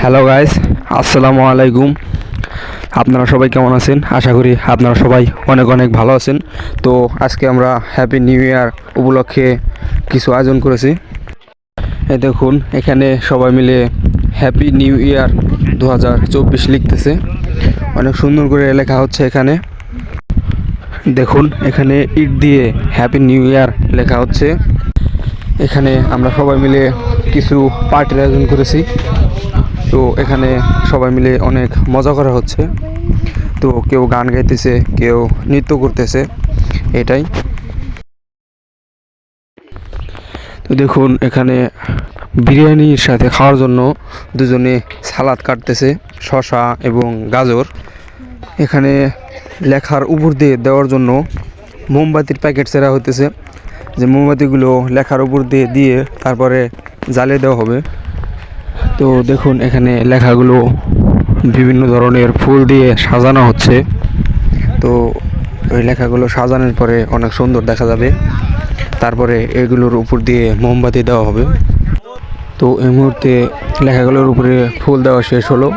Hello guys আসসালামু আলাইকুম আপনারা সবাই কেমন আছেন? আশা করি আপনারা সবাই অনেক অনেক ভালো আছেন। তো আজকে আমরা হ্যাপি নিউ ইয়ার উপলক্ষে কিছু আয়োজন করেছি। এই দেখুন, এখানে সবাই মিলে হ্যাপি নিউ ইয়ার দু হাজার চব্বিশ লিখতেছে। অনেক সুন্দর করে লেখা হচ্ছে এখানে। দেখুন, এখানে ইট দিয়ে হ্যাপি নিউ ইয়ার লেখা হচ্ছে। এখানে আমরা সবাই মিলে কিছু পার্টির আয়োজন করেছি। তো এখানে সবাই মিলে অনেক মজা করা হচ্ছে। তো কেউ গান গাইতেছে, কেউ নৃত্য করতেছে, এটাই। তো দেখুন, এখানে বিরিয়ানির সাথে খাওয়ার জন্য দুজনে সালাদ কাটতেছে শশা এবং গাজর। এখানে লেখার উপর দিয়ে দেওয়ার জন্য মোমবাতির প্যাকেট সেরা হইতেছে। যে মোমবাতিগুলো লেখার উপর দিয়ে দিয়ে তারপরে জ্বালিয়ে দেওয়া হবে। তো দেখুন, এখানে লেখাগুলো বিভিন্ন ধরনের ফুল দিয়ে সাজানো হচ্ছে। তো ওই লেখাগুলো সাজানোর পরে অনেক সুন্দর দেখা যাবে। তারপরে এগুলোর উপর দিয়ে মোমবাতি দেওয়া হবে। তো এই মুহূর্তে লেখাগুলোর উপরে ফুল দেওয়া শেষ হলো।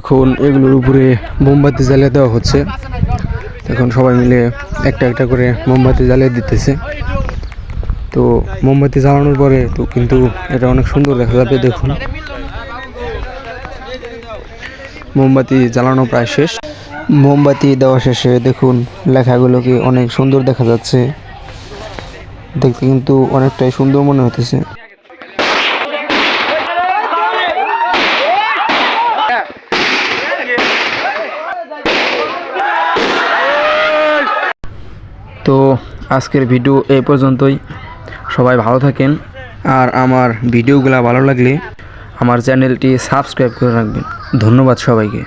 এখন এগুলোর উপরে মোমবাতি জ্বালিয়ে দেওয়া হচ্ছে। এখন সবাই মিলে একটা একটা করে মোমবাতি জ্বালিয়ে দিতেছে। তো মোমবাতি জ্বালানোর পরে তো কিন্তু এটা অনেক সুন্দর দেখা যাবে, দেখুন। মোমবাতি জ্বালানো প্রায় শেষ। মোমবাতি দেওয়া শেষে দেখুন লেখাগুলোকে অনেক সুন্দর দেখা যাচ্ছে। দেখতে কিন্তু অনেকটাই সুন্দর মনে হতেছে তো আজকের ভিডিও এ পর্যন্তই। সবাই ভালো থাকেন। আর আমার ভিডিওগুলো ভালো লাগলে আমার চ্যানেলটি সাবস্ক্রাইব করে রাখবেন। ধন্যবাদ সবাইকে।